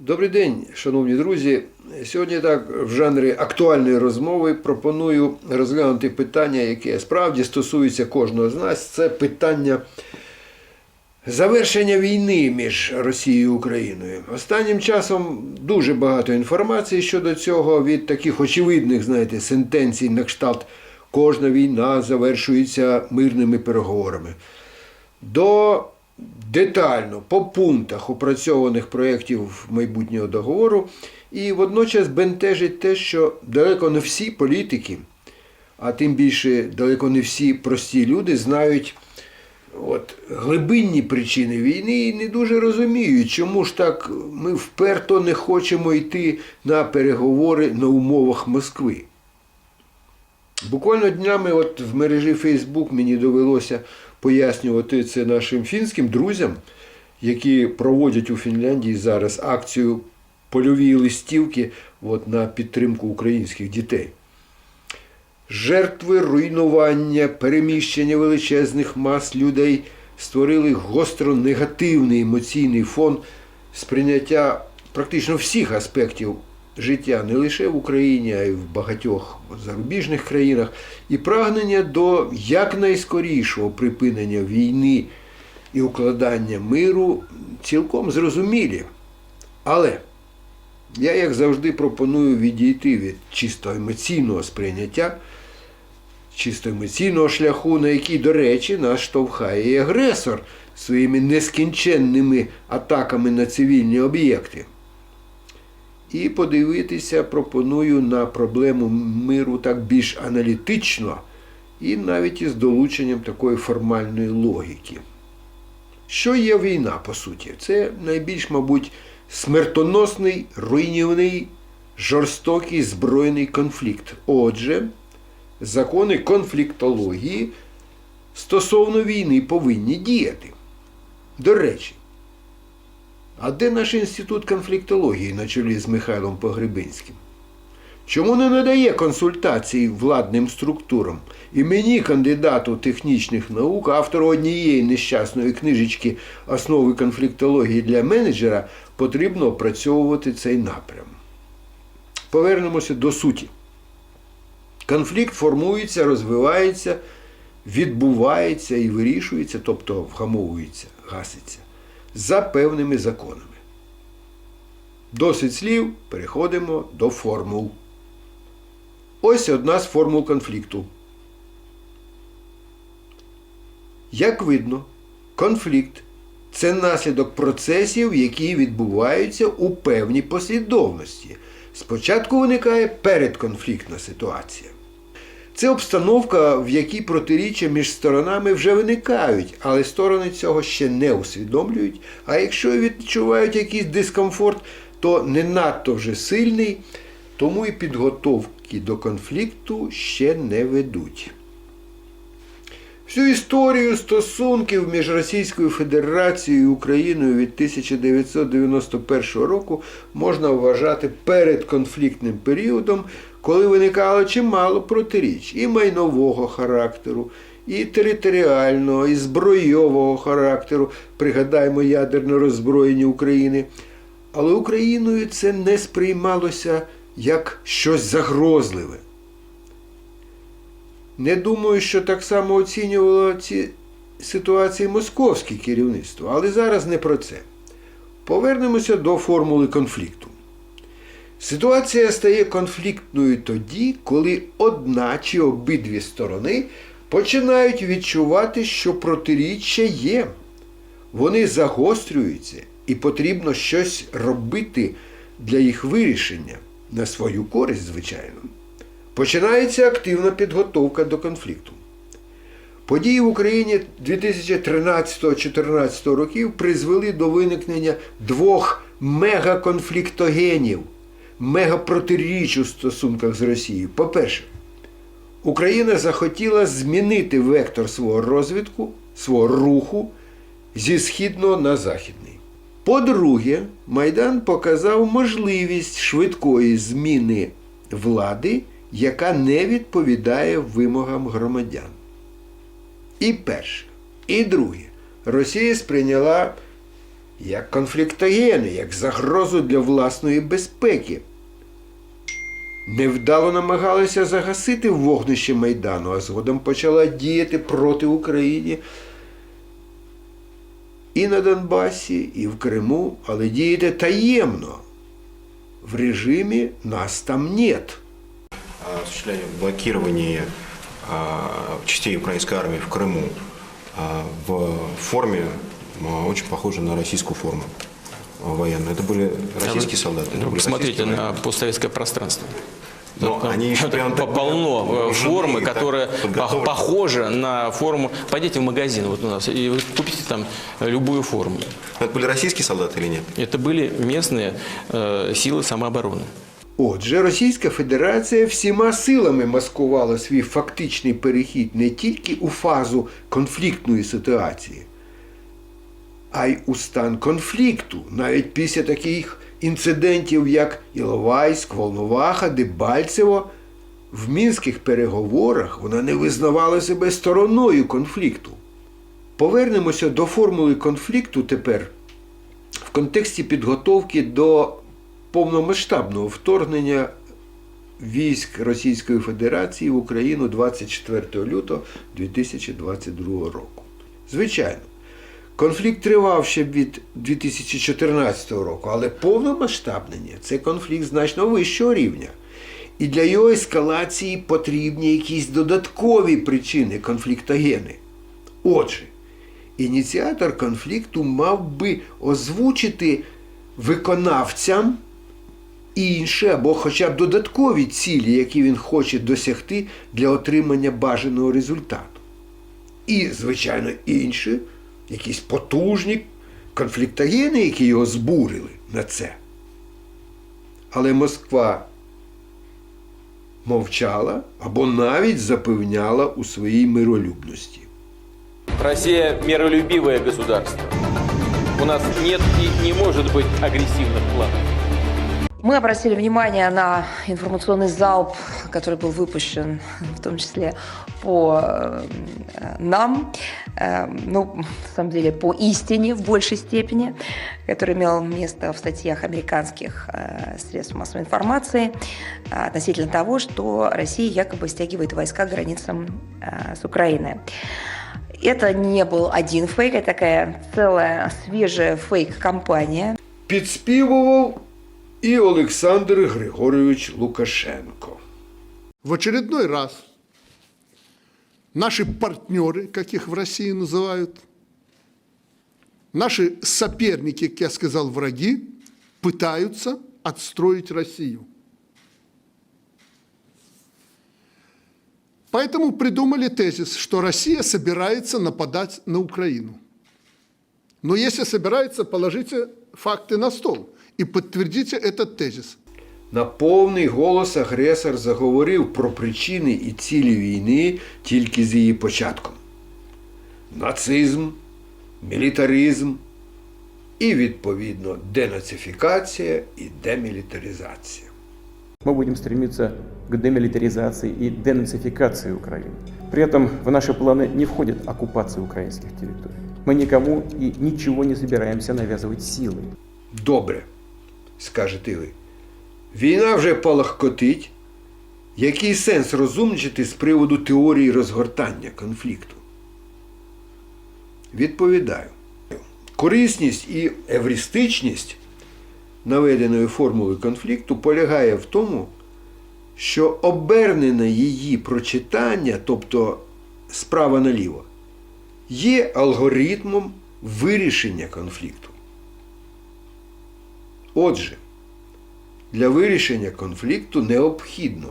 Добрий день, шановні друзі. Сьогодні так в жанрі актуальної розмови пропоную розглянути питання, яке справді стосується кожного з нас. Це питання завершення війни між Росією і Україною. Останнім часом дуже багато інформації щодо цього від таких очевидних, знаєте, сентенцій на кшталт кожна війна завершується мирними переговорами. До детально по пунктах опрацьованих проєктів майбутнього договору, і водночас бентежить те, що далеко не всі політики, а тим більше далеко не всі прості люди знають от, глибинні причини війни і не дуже розуміють, чому ж так ми вперто не хочемо йти на переговори на умовах Москви. Буквально днями от в мережі Facebook мені довелося пояснювати це нашим фінським друзям, які проводять у Фінляндії зараз акцію польові листівки от, на підтримку українських дітей. Жертви руйнування, переміщення величезних мас людей створили гостро негативний емоційний фон сприйняття практично всіх аспектів життя не лише в Україні, а й в багатьох зарубіжних країнах, і прагнення до якнайскорішого припинення війни і укладання миру цілком зрозумілі. Але я, як завжди, пропоную відійти від чисто емоційного сприйняття, чисто емоційного шляху, на який, до речі, нас штовхає і агресор своїми нескінченними атаками на цивільні об'єкти. І подивитися пропоную на проблему миру так більш аналітично і навіть із долученням такої формальної логіки. Що є війна, по суті? Це найбільш, мабуть, смертоносний, руйнівний, жорстокий збройний конфлікт. Отже, закони конфліктології стосовно війни повинні діяти. До речі, а де наш інститут конфліктології на чолі з Михайлом Погребинським? Чому не надає консультацій владним структурам? І мені, кандидату технічних наук, автору однієї нещасної книжечки Основи конфліктології для менеджера, потрібно опрацьовувати цей напрям. Повернемося до суті. Конфлікт формується, розвивається, відбувається і вирішується, тобто вгамовується, гаситься за певними законами. Досить слів, переходимо до формул. Ось одна з формул конфлікту. Як видно, конфлікт це наслідок процесів, які відбуваються у певній послідовності. Спочатку виникає передконфліктна ситуація. Це обстановка, в якій протиріччя між сторонами вже виникають, але сторони цього ще не усвідомлюють. А якщо відчувають якийсь дискомфорт, то не надто вже сильний, тому і підготовки до конфлікту ще не ведуть. Всю історію стосунків між Російською Федерацією і Україною від 1991 року можна вважати передконфліктним періодом, коли виникало чимало протиріч і майнового характеру, і територіального, і збройового характеру, пригадаємо ядерне роззброєння України. Але Україною це не сприймалося як щось загрозливе. Не думаю, що так само оцінювало ці ситуації московське керівництво, але зараз не про це. Повернемося до формули конфлікту. Ситуація стає конфліктною тоді, коли одна чи обидві сторони починають відчувати, що протиріччя є. Вони загострюються і потрібно щось робити для їх вирішення на свою користь, звичайно. Починається активна підготовка до конфлікту. Події в Україні 2013-2014 років призвели до виникнення двох мегаконфліктогенів, мегапротиріч у стосунках з Росією. По-перше, Україна захотіла змінити вектор свого розвитку, свого руху зі східного на західний. По-друге, Майдан показав можливість швидкої зміни влади, яка не відповідає вимогам громадян. І перше. І друге, Росія сприйняла як конфліктогени, як загрозу для власної безпеки. Невдало намагалася загасити вогнище Майдану, а згодом почала діяти проти України і на Донбасі, і в Криму, але діяти таємно. В режимі нас там нет. осуществляли блокирование а, частей украинской армии в Крыму в форме, а, очень похожей на российскую форму а, военную. Это были российские солдаты. это Ну, были Посмотрите российские на военные. постсоветское пространство. Но Там- они еще прям так полно э, вооружены формы, и так которая по- подготовлены. похожа на форму. Пойдите в магазин вот у нас и вы купите там любую форму. Это были российские солдаты или нет? Это были местные э, силы самообороны. Отже, Російська Федерація всіма силами маскувала свій фактичний перехід не тільки у фазу конфліктної ситуації, А й у стан конфлікту, навіть після таких інцидентів, як Іловайськ, Волноваха, Дебальцево. В мінських переговорах вона не визнавала себе стороною конфлікту. Повернемося до формули конфлікту тепер в контексті підготовки до повномасштабного вторгнення військ Російської Федерації в Україну 24 лютого 2022 року. Звичайно, конфлікт тривав ще від 2014 року, але повномасштабнення це конфлікт значно вищого рівня. І для його ескалації потрібні якісь додаткові причини конфліктогени. Отже, ініціатор конфлікту мав би озвучити виконавцям інші або хоча б додаткові цілі, які він хоче досягти для отримання бажаного результату. І, звичайно, інші, якісь потужні конфліктогени, які його збурили на це. Але Москва мовчала або навіть запевняла у своїй миролюбності. Росія миролюбиве государство. У нас нет і не може бути агресивних планов. Мы обратили внимание на информационный залп, который был выпущен, в том числе по э, нам, э, ну, на самом деле, по истине в большей степени, который имел место в статьях американских э, средств массовой информации относительно того, что Россия якобы стягивает войска к границам с Украины. Это не был один фейк, это такая целая свежая фейк-компания, Підспівував і Олександр Григорович Лукашенко. В очередной раз наши партнеры, как их в России называют, наши соперники, как я сказал, враги, пытаются отстроить Россию. Поэтому придумали тезис, что Россия собирается нападать на Украину. Но если собирается, положите факты на стол и подтвердите этот тезис. На повний голос агресор заговорив про причини і цілі війни тільки з її початком: нацизм, мілітаризм і, відповідно, денацифікація і демілітаризація. мы будем стремиться к демилитаризации и денацификации Украины. При этом в наши планы не входит оккупация украинских территорий. Мы никому и ничего не собираемся навязывать силой. Добре, скажете ви. Війна вже палахкотить. Який сенс розумничати з приводу теорії розгортання конфлікту? Відповідаю. Корисність і евристичність наведеної формули конфлікту полягає в тому, що обернене її прочитання, тобто справа наліво, є алгоритмом вирішення конфлікту. Отже, для вирішення конфлікту необхідно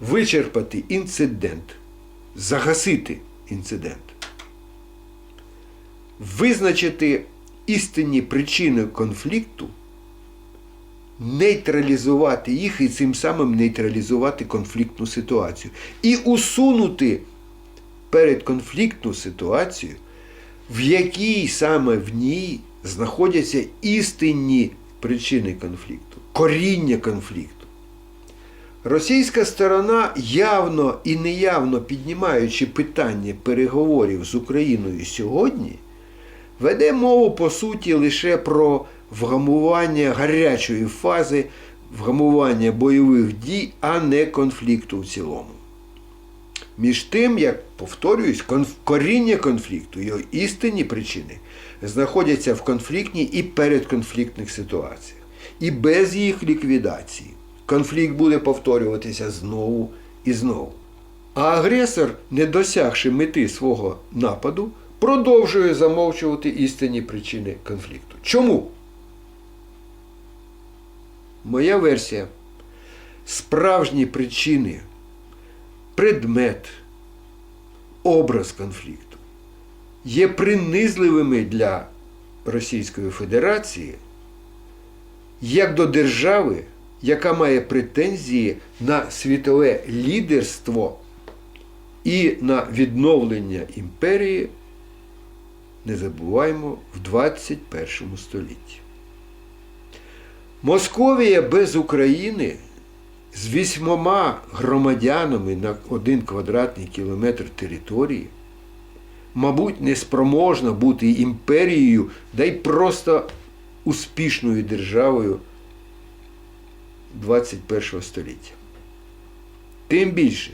вичерпати інцидент, загасити інцидент, визначити істинні причини конфлікту, нейтралізувати їх і цим самим нейтралізувати конфліктну ситуацію. І усунути передконфліктну ситуацію, в якій саме в ній знаходяться істинні причини конфлікту, коріння конфлікту. Російська сторона явно і неявно піднімаючи питання переговорів з Україною сьогодні, веде мову по суті лише про вгамування гарячої фази, вгамування бойових дій, а не конфлікту в цілому. Між тим, як повторююсь, конф... коріння конфлікту, його істинні причини знаходяться в конфліктній і передконфліктних ситуаціях. І без їх ліквідації конфлікт буде повторюватися знову і знову. А агресор, не досягши мети свого нападу, продовжує замовчувати істинні причини конфлікту. Чому? Моя версія. Справжні причини, предмет, образ конфлікту є принизливими для Російської Федерації як до держави, яка має претензії на світове лідерство і на відновлення імперії, не забуваємо, в 21 столітті. Московія без України з вісьмома громадянами на один квадратний кілометр території, мабуть, не спроможна бути імперією, да й просто успішною державою 21 століття. Тим більше,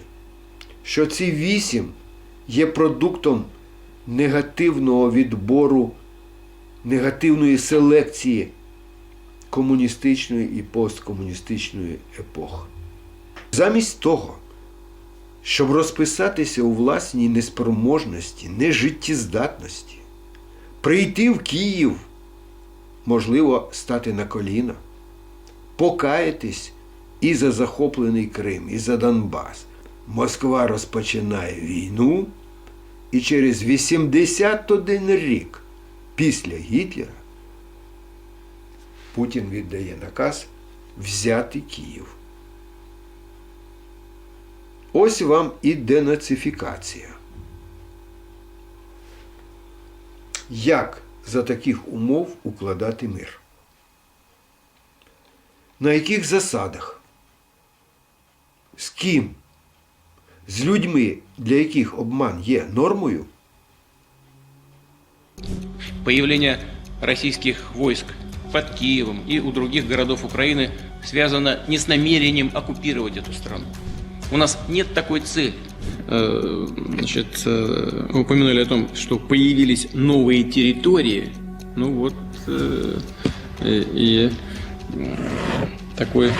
що ці вісім є продуктом негативного відбору, негативної селекції комуністичної і посткомуністичної епох. Замість того, щоб розписатися у власній неспроможності, нежиттєздатності, прийти в Київ, можливо, стати на коліна, покаятись і за захоплений Крим, і за Донбас. Москва розпочинає війну, і через 81 рік після Гітлера Путін віддає наказ взяти Київ. Ось вам і денацифікація. Як за таких умов укладати мир? На яких засадах? З ким? З людьми, для яких обман є нормою? Появление российских войск под Киевом и у других городов Украины связано не с намерением оккупировать эту страну. У нас нет такой цели. Э, Значит, э, вы упомянули о том, что появились новые территории. Ну вот э, и такой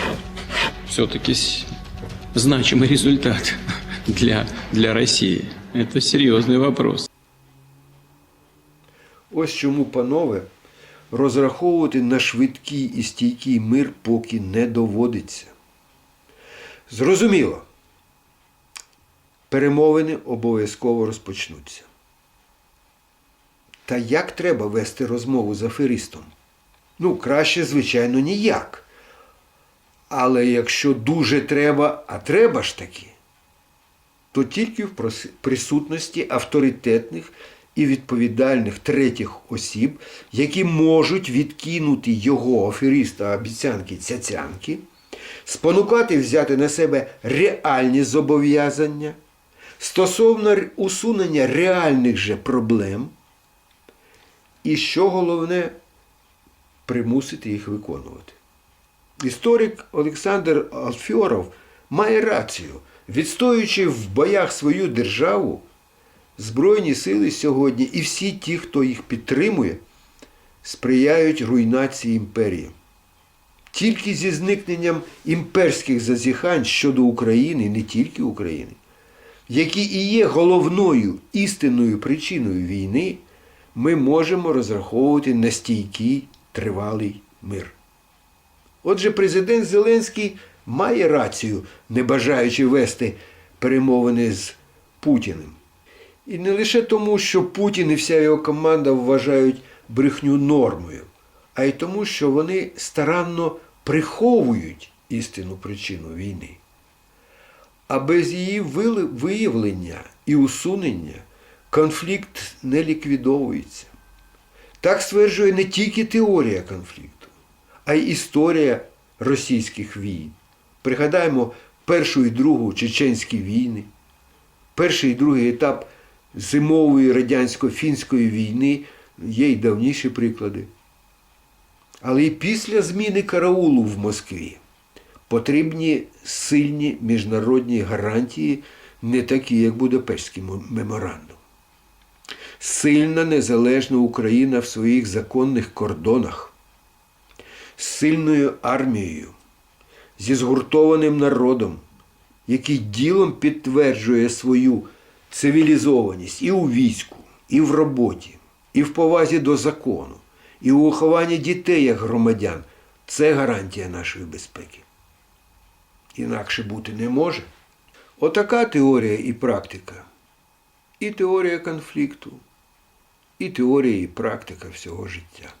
все-таки значимый результат для, для России. Это серьезный вопрос. Ось чому, панове, розраховувати на швидкий і стійкий мир поки не доводиться. Зрозуміло, перемовини обов'язково розпочнуться. Та як треба вести розмову з аферистом? Ну, краще, звичайно, ніяк. Але якщо дуже треба, а треба ж таки, то тільки в присутності авторитетних і відповідальних третіх осіб, які можуть відкинути його аферіста обіцянки цяцянки, спонукати взяти на себе реальні зобов'язання стосовно усунення реальних же проблем, і що головне, примусити їх виконувати. Історик Олександр Алфьоров має рацію, відстоюючи в боях свою державу, Збройні сили сьогодні і всі ті, хто їх підтримує, сприяють руйнації імперії. Тільки зі зникненням імперських зазіхань щодо України, не тільки України, які і є головною істинною причиною війни, ми можемо розраховувати на стійкий тривалий мир. Отже, президент Зеленський має рацію, не бажаючи вести перемовини з Путіним. І не лише тому, що Путін і вся його команда вважають брехню нормою, а й тому, що вони старанно приховують істинну причину війни. А без її виявлення і усунення конфлікт не ліквідовується. Так стверджує не тільки теорія конфлікту, а й історія російських війн. Пригадаємо Першу і Другу чеченські війни, перший і другий етап зимової радянсько-фінської війни є й давніші приклади. Але і після зміни караулу в Москві потрібні сильні міжнародні гарантії, не такі, як Будапештський меморандум. Сильна незалежна Україна в своїх законних кордонах, з сильною армією, зі згуртованим народом, який ділом підтверджує свою цивілізованість і у війську, і в роботі, і в повазі до закону, і у вихованні дітей як громадян це гарантія нашої безпеки. Інакше бути не може. Отака теорія і практика. І теорія конфлікту, і теорія і практика всього життя.